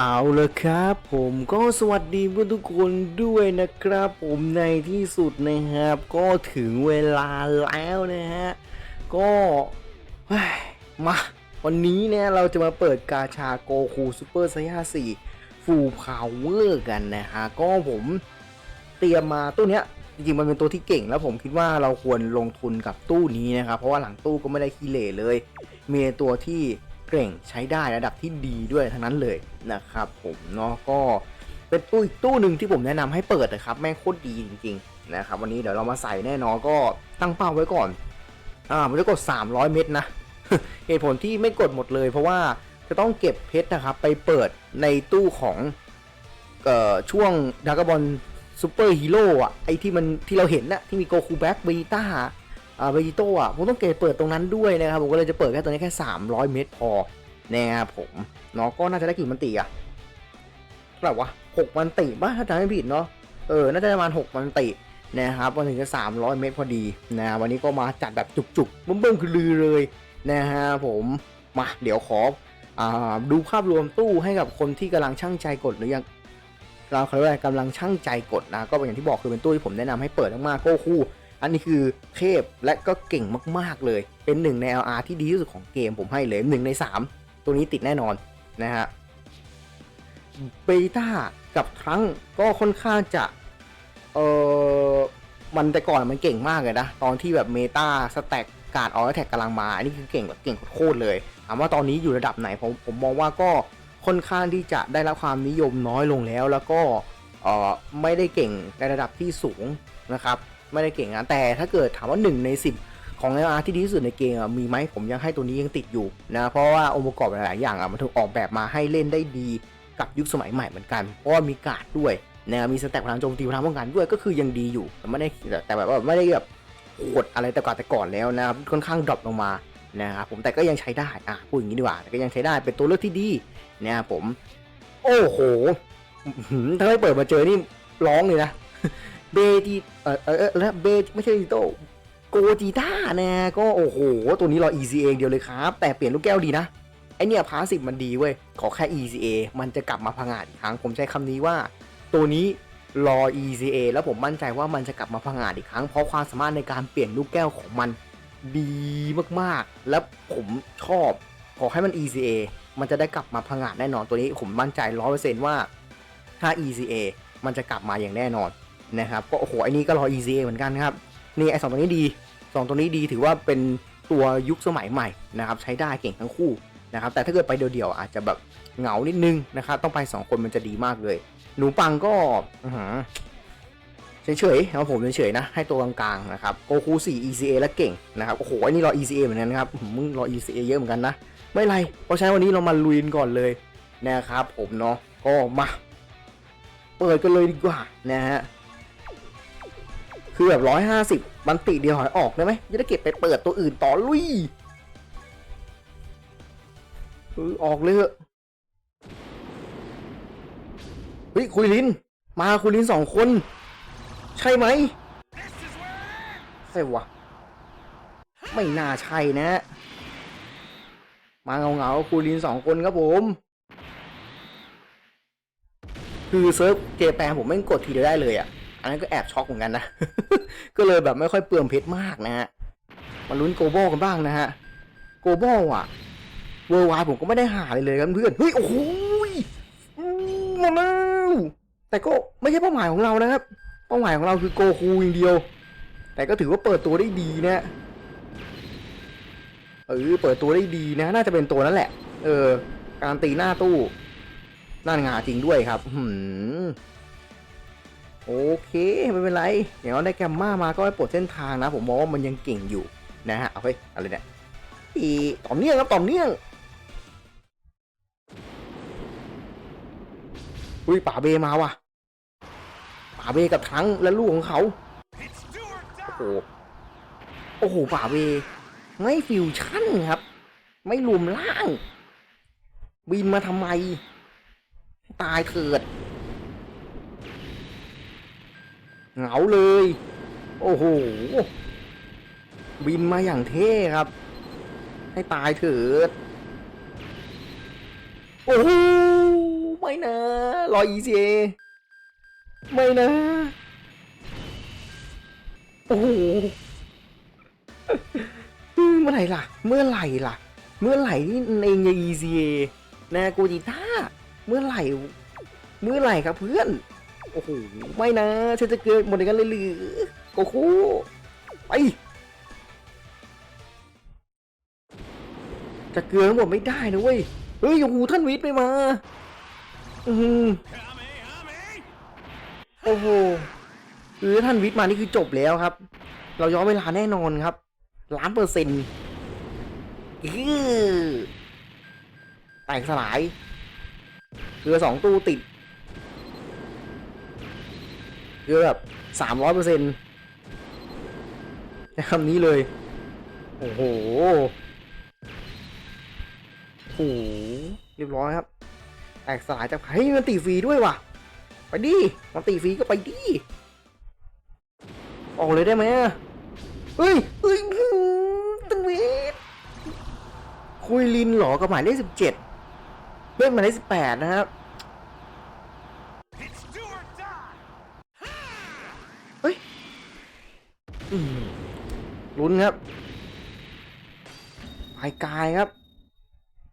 เอาละครับผมก็สวัสดีเพื่อนทุกคนด้วยนะครับ ผมในที่สุดนะครับ ก็ถึงเวลาแล้วนะฮะ ก็มา วันนี้เนี่ยเราจะมาเปิดกาชาโกคูซูเปอร์ไซย่า4ฟูพาวเวอร์กันนะฮะ ก็ผมเตรียมมาตู้เนี้ยจริงๆมันเป็นตัวที่เก่งแล้วผมคิดว่าเราควรลงทุนกับตู้นี้นะครับ เพราะว่าหลังตู้ก็ไม่ได้ขี้เหร่เลย มีตัวที่ เก่งใช้ได้ระดับที่ดีด้วยทั้งนั้นเลยนะครับผมเนาะก็เป็นตู้อีกตู้หนึ่งที่ผมแนะนำให้เปิดนะครับแม่งโคตรดีจริงๆนะครับวันนี้เดี๋ยวเรามาใส่แน่นอนก็ตั้งเป้าไว้ก่อนอ่าผมจะกด 300 เม็ดนะเหตุผลที่ไม่กดหมดเลย เพราะว่าจะต้องเก็บเพชรนะครับไปเปิดในตู้ของเอ่อช่วงดากบอลซูเปอร์ฮีโร่อะไอที่มันที่เราเห็นนะที่มีโกคูแบ็กเบต้า เบจิโต้อะผมต้องเก็บเปิดตรงนั้นด้วยนะครับผมก็เลยจะเปิดแค่ตัวนี้แค่ 300 เม็ดพอนะครับผมเนาะก็น่าจะได้กี่มันติอะเท่าไหร่วะ6มันติบ้าถ้าจำไม่ผิดเนาะเออน่าจะประมาณ6มันตินะครับวันถึงจะ300 เมตรพอดีนะวันนี้ก็มาจัดแบบจุกๆเบิ่มๆคือลือเลยนะฮะผมมาเดี๋ยวขออาดูภาพรวมตู้ให้กับคนที่กำลังช่างใจกดหรือยังเราเขาเรียกว่ากำลังช่างใจกดนะก็เป็นอย่างที่บอกคือเป็นตู้ที่ผมแนะนำให้เปิดมากๆโก้คู่ อันนี้คือเทพและก็เก่งมากๆเลย เป็นหนึ่งใน LR ที่ดีที่สุดของเกมผมให้เลยหนึ่งใน 3 ตัวนี้ติดแน่นอนนะฮะเบต้ากับทรังก็ค่อนข้างจะ เออมันแต่ก่อนมันเก่งมากเลยนะ ตอนที่แบบเมตาสแต็กการออแท็กกำลังมา อันนี้คือเก่งแบบเก่งโคตรเลยถามว่าตอนนี้อยู่ระดับไหนผมผมมองว่าก็ค่อนข้างที่จะได้รับความนิยมน้อยลงแล้ว แล้วก็เออไม่ได้เก่งในระดับที่สูงนะครับ ไม่ได้เก่งนะแต่ถ้าเกิดถามว่า 1 ใน 10 ของ LR ที่ดีที่สุดในเกมมีไหมผมยังให้ตัวนี้ยังติดอยู่นะเพราะว่าองค์ประกอบหลาย ๆ อย่างมันถูกออกแบบมาให้เล่นได้ดีกับยุคสมัยใหม่เหมือนกัน เพราะว่ามีการ์ดด้วยนะมีสแต็กพลังโจมตีพลังป้องกันด้วยก็คือยังดีอยู่แต่ไม่ได้แต่แบบว่าไม่ได้แบบโหดอะไรแต่ก่อนแต่ก่อนแล้วนะครับค่อนข้างดรอปลงมานะครับผมแต่ก็ยังใช้ได้อะพูดอย่างนี้ดีกว่าแต่ก็ยังใช้ได้เป็นตัวเลือกที่ดีนะครับผม โอ้โหถ้าไม่เปิดมาเจอนี่ร้องเลยนะ เบจีเออเออแล้วเบไม่ใช่ดิโตโกจีต้านะก็โอ้โห ตัวนี้รอ ECA เดียวเลยครับ แต่เปลี่ยนลูกแก้วดีนะ ไอเนี่ยพาสิบมันดีเว้ย ขอแค่ ECA มันจะกลับมาพังงาดอีกครั้ง ผมใช้คำนี้ว่า ตัวนี้รอ ECA แล้วผมมั่นใจว่ามันจะกลับมาพังงาดอีกครั้ง เพราะความสามารถในการเปลี่ยนลูกแก้วของมันดีมากๆ และผมชอบ ขอให้มัน ECA มันจะได้กลับมาพังงาดแน่นอน ตัวนี้ผมมั่นใจร้อยเปอร์เซนต์ว่าถ้า ECA มันจะกลับมาอย่างแน่นอน นะครับก็โอ้โหไอ้นี้ก็รอ ECA เหมือนกันครับนี่ไอ้สองตัวนี้ดีสองตัวนี้ดีถือว่าเป็นตัวยุคสมัยใหม่นะครับใช้ได้เก่งทั้งคู่นะครับแต่ถ้าเกิดไปเดี่ยวๆอาจจะแบบเหงานิดนึงนะครับต้องไปสองคนมันจะดีมากเลย หนูปังก็เฉยๆครับผมเฉยๆนะให้ตัวกลางๆนะครับโกคู4 ECA แล้วเก่งนะครับโอ้โหอันนี้รอ ECA เหมือนกันครับมึงรอ ECA เยอะเหมือนกันนะไม่ไรเพราะฉะนั้นวันนี้เรามาลุยกันก่อนเลยนะครับผมเนาะก็มาเปิดกันเลยดีกว่านะฮะ คือแบบร้อยห้าสิบมันติเดียวหอยออกได้ไหมจะได้เก็บไปเปิดตัวอื่นต่อลุยออกเลยเถอะเฮ้ยคุยลิน มาคุยลินสองคน ใช่ไหมใช่วะไม่น่าใช่นะ มาเงาเงาๆคุยลินสองคนครับผม คือเซิร์ฟเจแปนผมไม่กดทีเดียวได้เลยอะ นนั้นก็แอบช็อกเหมือนกันนะ ก็เลยแบบไม่ค่อยเปลืองเพชรมากนะฮะมาลุ้นโกโบกันบ้างนะฮะ โกโบอะ เวอร์วายผมก็ไม่ได้หาเลยเลยครับเพื่อน เฮ้ย โอ้โหมหมดแล้วแต่ก็ไม่ใช่เป้าหมายของเรานะครับ เป้าหมายของเราคือโกคูอย่างเดียว แต่ก็ถือว่าเปิดตัวได้ดีนะเออเปิดตัวได้ดีนะ น่าจะเป็นตัวนั้นแหละ เออ การตีหน้าตู้ น่านงาจริงด้วยครับ หืม โอเคไม่เป็นไรเดี๋ยได้แกมมามาก็ไปปลดเส้นทางนะ ผมมองว่ามันยังเก่งอยู่นะฮะ เอาเฮ้ยอะไรเนี่ยอีต่อเนื่องครับต่อเนื่องอุ้ยป่าเบมาว่ะป่าเบกับทั้งและลูกของเขาโอ้โหโอ้โหป่าเบไม่ฟิวชั่นครับ ไม่รวมล่าง บินมาทำไม ตายเถิด เหงาเลย โอ้โห บินมาอย่างเท่ครับ ให้ตายเถิด โอ้โห ไม่นะรอ ECA ไม่นะ โอ้โหเมื่อไหร่ล่ะ เมื่อไหร่ล่ะ เมื่อไหร่นี่ในใน ECA นะโกจิต้า เมื่อไหร่ เมื่อไหร่ครับเพื่อน โอ้โหไม่นะฉันจะเกิดหมดอย่างนั้นเลยหรือโกคูไปจะเกลือทั้งหมดไม่ได้นะเว้ยเฮ้ยโอ้โหท่านวิทย์ไม่มา อือโอ้โหคือท่านวิทย์มานี่คือจบแล้วครับ เราย้อนเวลาแน่นอนครับล้านเปอร์เซ็นต์แตกสลายเกลือสองตู้ติด เกลือแบบสามร้อยเปอร์เซ็นต์คำนี้เลย โอ้โหโอ้โหเรียบร้อยครับ แตกสลายจากเฮ้ยมันตีฟรีด้วยว่ะ ไปดิ มันตีฟรีก็ไปดิ ออกเลยได้ไหมเฮ้ยเฮ้ยตันเวทคุยลินหรอกับหมายเลขสิบเจ็ดเล่นหมายเลขสิบแปดนะครับ ลุ้นครับไมกายครับ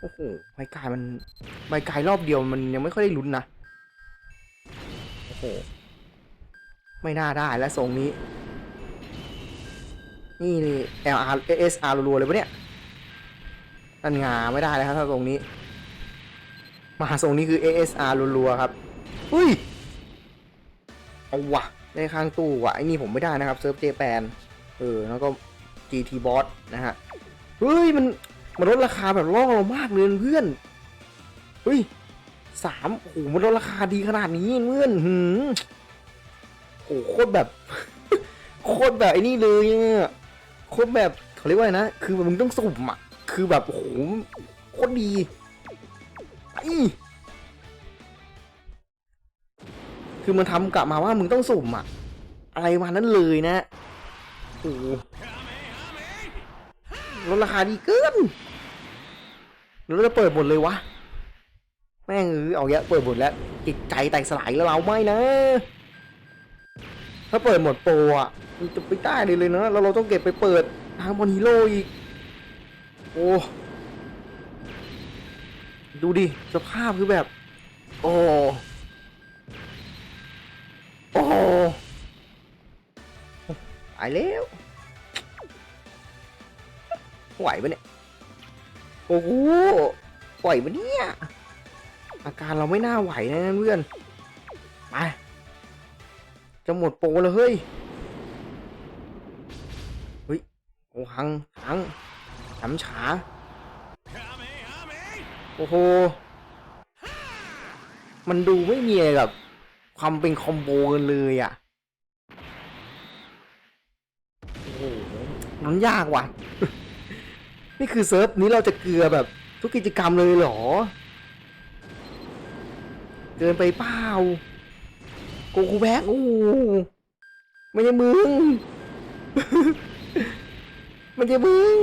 โอ้โหไมกายมันไมกายรอบเดียวมันยังไม่ค่อยได้ลุ้นนะ โอ้โห ไม่น่าได้แล้วทรงนี้ นี่นี่ LR SR รัวๆเลยปะเนี่ยนั่นงาไม่ได้แล้วครับถ้าทรงนี้ มาทรงนี้คือ ASR รัวๆครับ อุ้ย เอาวะ ได้ข้างตู้วะไอ้นี่ผมไม่ได้นะครับเซิร์ฟเจแปนเออแล้วก็ GT Boss นะฮะเฮ้ยมันมันลดราคาแบบล่อเรามากเลยเพื่อนเฮ้ยสามโอ้โหมันลดราคาดีขนาดนี้เพื่อนหืมโอ้โหโคตรแบบ โคตรแบบไอ้นี่เลยอะโคตรแบบเขาเรียกว่านะ คือแบบมึงต้องสุ่มอะ คือแบบโอ้โหโคตรดีไอ คือมันทำกลับมาว่ามึงต้องสุ่มอะอะไรมานั้นเลยนะโอ้ลดราคาดีเกินแล้วเราจะเปิดหมดเลยวะ แม่งเออเอาเยอะเปิดหมดแล้วจิตใจแตกสลายแล้วเราไม่นะ ถ้าเปิดหมดโปรอะมันจะไปได้เลยเลยนะแล้วเราต้องเก็บไปเปิดทางบนฮีโร่อีก โอ้ ดูดิ สภาพคือแบบ โอ้ โอ้ตายแล้วไหวปะเนี่ยโอ้โหไหวปะเนี่ยอาการเราไม่น่าไหวนะเพื่อนไปจะหมดโปรแล้วเฮ้ยเฮ้ยโอ้หังหังฉำฉาโอ้โหมันดูไม่มีอะไรแบบ ความเป็นคอมโบกันเลยอะโอ้โหมันยากว่ะ นี่คือเซิร์ฟนี้เราจะเกลือแบบทุกกิจกรรมเลยเหรอ เกินไปเปล่าโกคูแบ็กโอ้โหไม่ใช่มึง มันจะมึง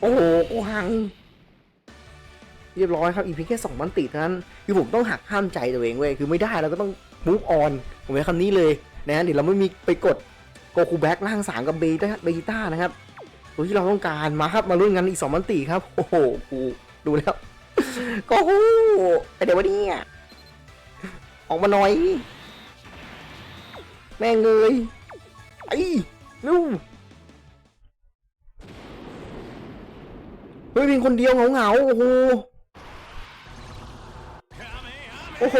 โอ้โหโกูหัง เรียบร้อยครับอีกเพียงแค่สองมันติเท่านั้นคือผมต้องหักห้ามใจตัวเองเว้ยคือไม่ได้เราก็ต้อง move on ผมใช้คำนี้เลยนะเดี๋ยวเราไม่มีไปกดโกคูแบ็กล่างสามกับเบต้าเบต้านะครับตัวที่เราต้องการมาครับมาลุ้นกันอีกสองมันติครับ โอ้โหกูดูแล้วโกคูไปเดี๋ยววันนี้ออกมาหน่อย แม่งเลยไอ้ลูกเฮ้ยเป็นคนเดียวเหงาเหงาๆโอ้โห โอ้โห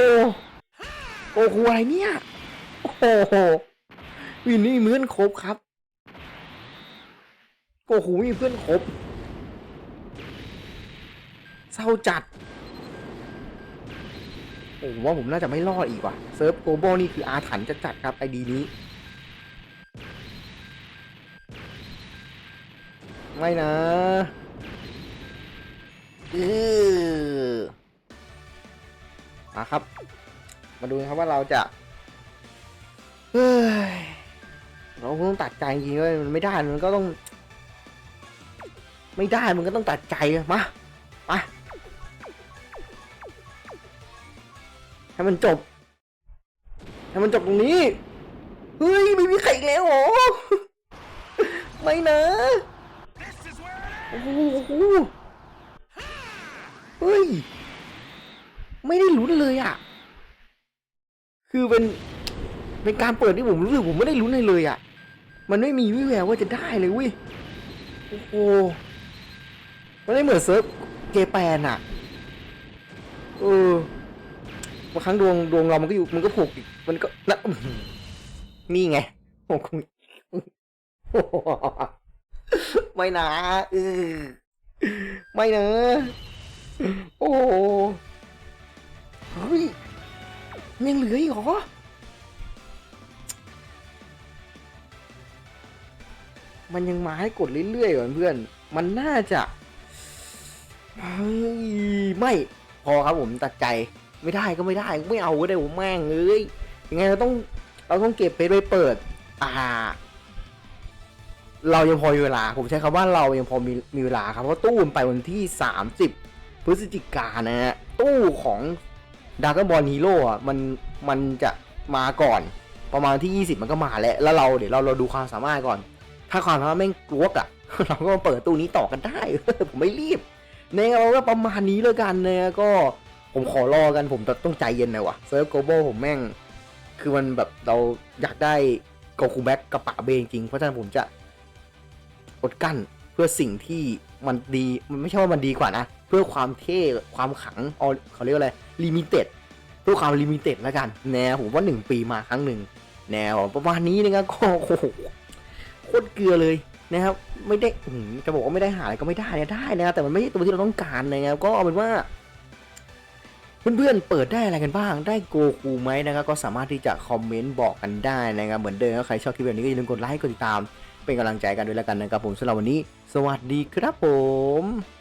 โอ้โหอะไรเนี่ยโอ้โหวินนี่มีเพื่อนครบครับโอ้โหมีเพื่อนครบเศร้าจัดผมว่าผมน่าจะไม่รอดอีกว่ะเซิร์ฟโกลบอลนี่คืออาถรรพ์จะจัดครับไอดีนี้ ไม่นะเออ มาครับ มาดูนะครับว่าเราจะเฮ้ยเราคงต้องตัดใจจริงๆเลยมันไม่ได้มันก็ต้อง ไม่ได้มันก็ต้องตัดใจอะมาไปให้มันจบให้มันจบตรงนี้เฮ้ยไม่มีใครแล้วเหรอไม่นะโอ้โหเฮ้ย ไม่ได้ลุ้นเลยอะ คือเป็น เป็นการเปิดที่ผมรู้สึกผมไม่ได้ลุ้นเลยเลยอะ มันไม่มีวิแววว่าจะได้เลยเวิโอ้โห มันไม่เหมือนเซิร์ฟเจแปนอะ เออบางครั้งดวงดวงเรามันก็อยู่ มันก็ผูกอีกมันก็นะนี่ไงโอ้โหไม่นะเออไม่นะโอ้ เฮ้ยมันยังเหลืออีกเหรอมันยังมาให้กดเรื่อยๆก่อนเพื่อน มันน่าจะเฮ้ยไม่ พอครับผมตัดใจ ไม่ได้ก็ไม่ได้ ไม่เอาก็ได้ผมแม่งเอ้ยยังไงเราต้อง เราต้องเก็บเพชรไปเปิด อ่า เรายังพอมีเวลา ผมใช้คำว่าเรายังพอมีมีเวลาครับ เพราะตู้มันไปวันที่ 30 พฤศจิกายนนะฮะ ตู้ของ ดากบอลฮีโร่อะมันมันจะมาก่อนประมาณที่ 20 มันก็มาแล้ว แล้วเราเดี๋ยวเราเราดูความสามารถก่อน ถ้าความสามารถแม่งกลวกอะเราก็เปิดตู้นี้ต่อกันได้ ผมไม่รีบเนี่ยเราก็ประมาณนี้แล้วกันเนี่ยก็ผมขอรอกันผมต้องใจเย็นหน่อยวะเซิร์ฟโกลบอลผมแม่ง คือมันแบบเราอยากได้โกคูแบ็กกับป่าเบจริง เพราะฉะนั้นผมจะอดกั้นเพื่อสิ่งที่มันดีมันไม่ใช่ว่ามันดีกว่านะ เพื่อความเท่ความขังเอาเขาเรียกว่าอะไร ลิมิเต็ดเพื่อความลิมิเต็ดแล้วกันแนวผมว่าหนึ่งปีมาครั้งหนึ่งแนวประมาณนี้นะครับก็โอ้โหโคตรเกลือเลยนะครับ ไม่ได้จะบอกว่าไม่ได้หาอะไรก็ไม่ได้นะได้นะครับแต่มันไม่ใช่ตัวที่เราต้องการนะครับก็เอาเป็นว่าเพื่อนๆ เปิดได้อะไรกันบ้าง ได้โกคูไหมนะครับ ก็สามารถที่จะคอมเมนต์บอกกันได้นะครับ เหมือนเดิมถ้าใครชอบคลิปแบบนี้ก็อย่าลืมกดไลค์ กดติดตาม เป็นกำลังใจกันด้วยแล้วกันนะครับผมสำหรับวันนี้ สวัสดีครับผม